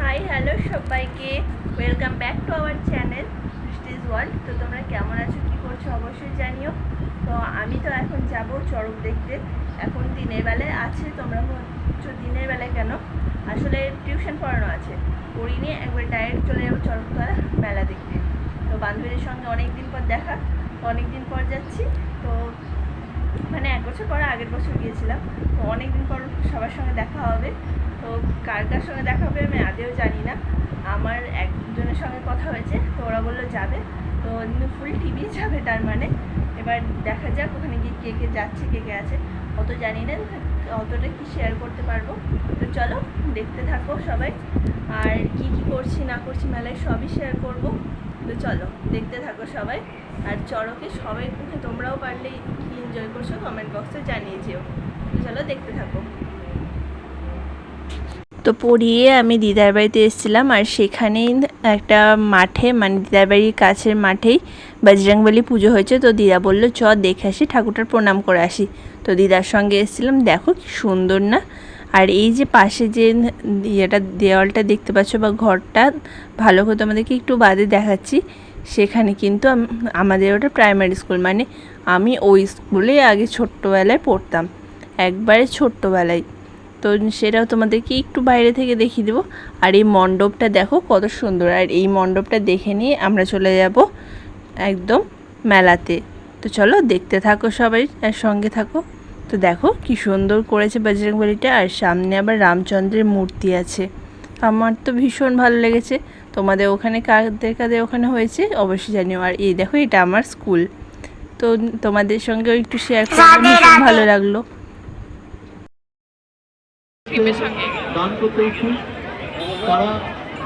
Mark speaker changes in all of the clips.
Speaker 1: High hello সবাইকে। Welcome back to our channel Brishti's world তো তোমরা কেমন আছো, কী করছ অবশ্যই জানিও। তো আমি তো এখন যাব চড়ক দেখতে। এখন দিনের বেলায় আছে, তোমরা ভাবছ দিনের বেলায় কেন? আসলে টিউশন পড়ানো আছে। পড়িনি একবার ডাইরেক্ট চলে যাব চরক চড়কতলা মেলা দেখতে। তো বান্ধবীদের সঙ্গে অনেক দিন পর দেখা তো অনেক দিন পর যাচ্ছি। তো মানে এক বছর পর আগের বছর গিয়েছিলাম। তো অনেক দিন পর সবার সঙ্গে দেখা হবে। তো কার কার সঙ্গে দেখা হবে আমি আদেও জানি না। আমার একজনের সঙ্গে কথা হয়েছে, তো ওরা বলল যাবে। তো ফুল টিভি যাবে তার মানে। এবার দেখা যাক ওখানে গিয়ে কে কে যাচ্ছে, কে কে আছে। অত জানি না, অতটা কি শেয়ার করতে পারব। তো চলো, দেখতে থাকো সবাই। আর কি কি করছি, না করছি মেলায় সবই শেয়ার করব। তো চলো, দেখতে থাকো সবাই। আর চড়কে সবাই তোমরাও পারলে কি এনজয় করছ কমেন্ট বক্সে জানিয়ে যেও। তো চলো, দেখতে থাকো। তো পড়িয়ে আমি দিদার বাড়িতে এসেছিলাম। আর সেখানেই একটা মাঠে মানে দিদার বাড়ির কাছের মাঠেই বজরংবলী পুজো হয়েছে। তো দিদা বলল, চ, দেখে আসি, ঠাকুরটার প্রণাম করে আসি। তো দিদার সঙ্গে এসেছিলাম। দেখো কি সুন্দর না? আর এই যে পাশে যে ইয়েটা, দেওয়ালটা দেখতে পাচ্ছ বা ঘরটা, ভালো করে তোমাদেরকে একটু বাদে দেখাচ্ছি। সেখানে কিন্তু আমাদের ওটা প্রাইমারি স্কুল মানে আমি ওই স্কুলে আগে ছোট্টবেলায় পড়তাম। একবারে ছোট্টবেলায়। তো সেটাও তোমাদেরকে একটু বাইরে থেকে দেখিয়ে দেবো। আর এই মণ্ডপটা দেখো কত সুন্দর। আর এই মণ্ডপটা দেখে নিয়ে আমরা চলে যাব একদম মেলাতে। তো চলো দেখতে থাকো সবাই আর সঙ্গে থাকো। তো দেখো কি সুন্দর করেছে বজরংবলিটা। আর সামনে আবার রামচন্দ্রের মূর্তি আছে। আমার তো ভীষণ ভালো লেগেছে। তোমাদের ওখানে কাদের কাদের ওখানে হয়েছে অবশ্যই জানিও। আর এই দেখো এটা আমার স্কুল। তো তোমাদের সঙ্গেও একটু শেয়ার করতে ভীষণ ভালো লাগল।
Speaker 2: দান করতে ইচ্ছুক তারা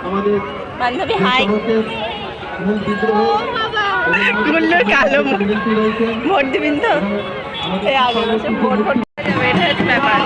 Speaker 2: আমাদের
Speaker 1: বান্ধবী হাই
Speaker 2: মূল বিদ্রোহ
Speaker 1: গুল্লোর কালো ভোট দিবেন তো? এই আগে বসে ভোট ভোট ব্যাপার।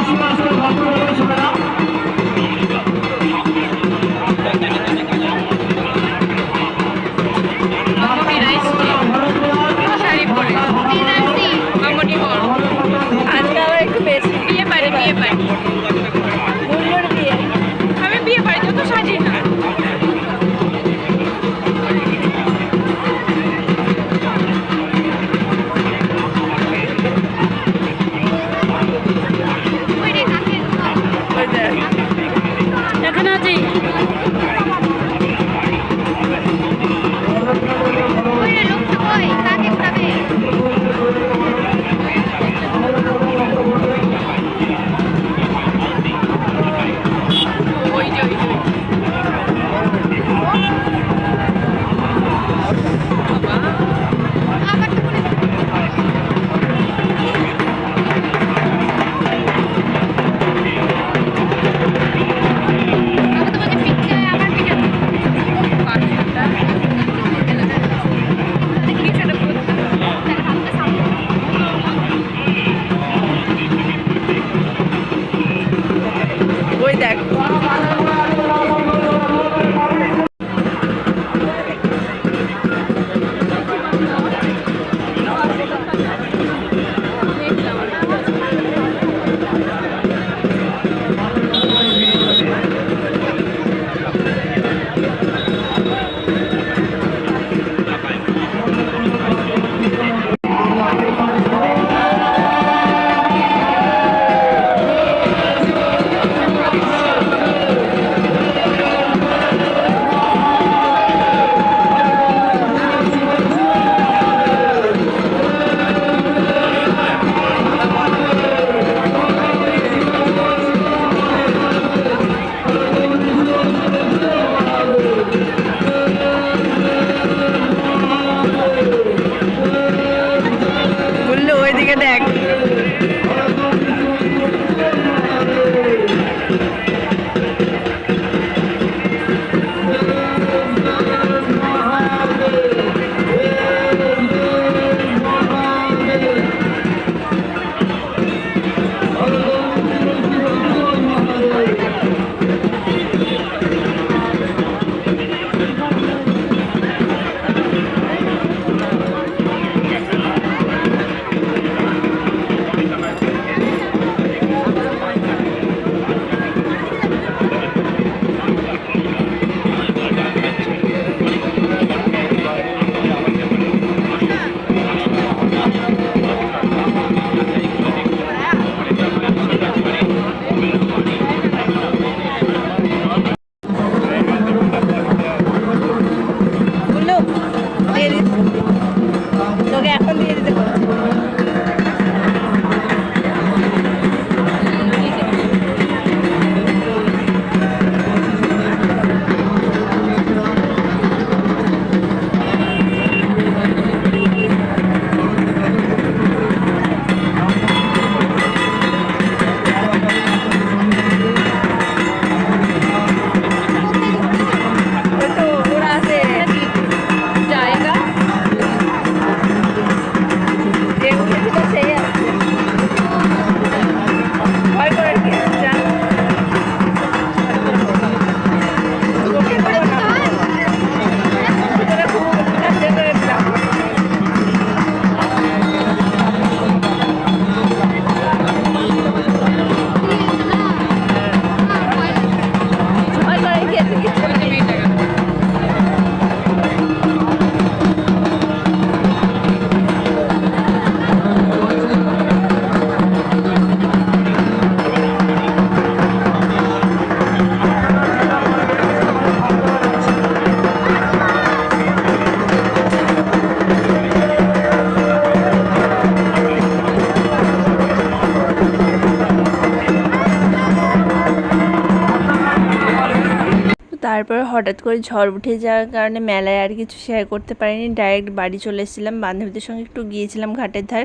Speaker 1: তারপর হঠাৎ করে ঝড় উঠে যাওয়ার কারণে মেলায় আর কিছু শেয়ার করতে পারিনি। ডাইরেক্ট বাড়ি চলে এসেছিলাম। বান্ধবীদের সঙ্গে একটু গিয়েছিলাম ঘাটের ধার,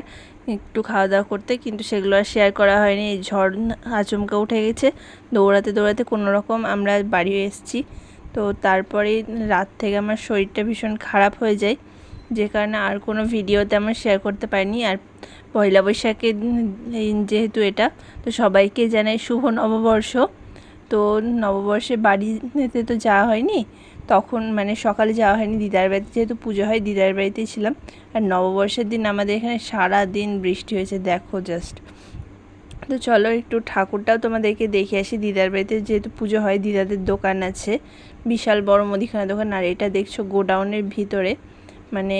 Speaker 1: একটু খাওয়া দাওয়া করতে, কিন্তু সেগুলো আর শেয়ার করা হয়নি। এই ঝড় আচমকা উঠে গেছে। দৌড়াতে দৌড়াতে কোনো রকম আমরা বাড়ি এসেছি। তো তারপরে রাত থেকে আমার শরীরটা ভীষণ খারাপ হয়ে যায়। যে কারণে আর কোনো ভিডিও তেমন শেয়ার করতে পারিনি। আর পয়লা বৈশাখে যেহেতু এটা, তো সবাইকে জানাই শুভ নববর্ষ। তো নববর্ষে বাড়িতে তো যাওয়া হয়নি। তখন মানে সকালে যাওয়া হয়নি, দিদার বাড়িতে। যেহেতু পুজো হয়, দিদার বাড়িতেই ছিলাম। আর নববর্ষের দিন আমাদের এখানে সারা দিন বৃষ্টি হয়েছে, দেখো জাস্ট তো চলো একটু ঠাকুরটাও তোমাদেরকে দেখে আসি। দিদার বাড়িতে যেহেতু পুজো হয়, দিদাদের দোকান আছে। বিশাল বড় মুদিখানা দোকান। আর এটা দেখছ গোডাউনের ভিতরে। মানে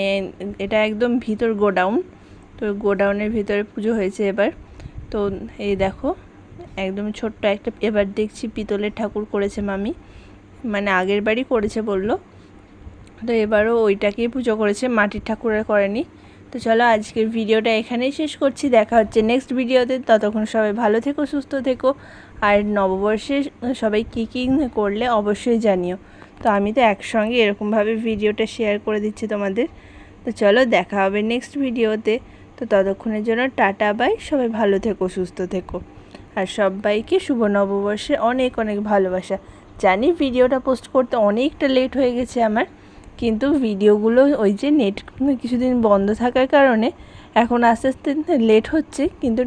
Speaker 1: এটা একদম ভিতর গোডাউন। তো গোডাউনের ভিতরে পুজো হয়েছে এবার। তো এই দেখো। একদম ছোট্ট একটা, এবার দেখছি পিতলের ঠাকুর করেছে মামি। মানে আগের বাড়ি করেছে বলল। তো এবারও ওইটাকেই পুজো করেছে, মাটির ঠাকুর আর করেনি। তো চলো আজকের ভিডিওটা এখানেই শেষ করছি, দেখা হচ্ছে নেক্সট ভিডিওতে। ততক্ষণ সবাই ভালো থেকো, সুস্থ থেকো। আর নববর্ষে সবাই কী কী করলে অবশ্যই জানিও। তো আমি তো একসঙ্গে এরকমভাবে ভিডিওটা শেয়ার করে দিচ্ছি তোমাদের। তো চলো দেখা হবে নেক্সট ভিডিওতে। তো ততক্ষণের জন্য টাটা বাই সবাই ভালো থেকো, সুস্থ থেকো। আর সবাইকে শুভ নববর্ষে অনেক অনেক ভালোবাসা। জানি ভিডিওটা পোস্ট করতে অনেকটা লেট হয়ে গেছে আমার, কিন্তু ভিডিওগুলো ওই যে নেট কিছুদিন বন্ধ থাকার কারণে এখন আস্তে আস্তে লেট হচ্ছে, কিন্তু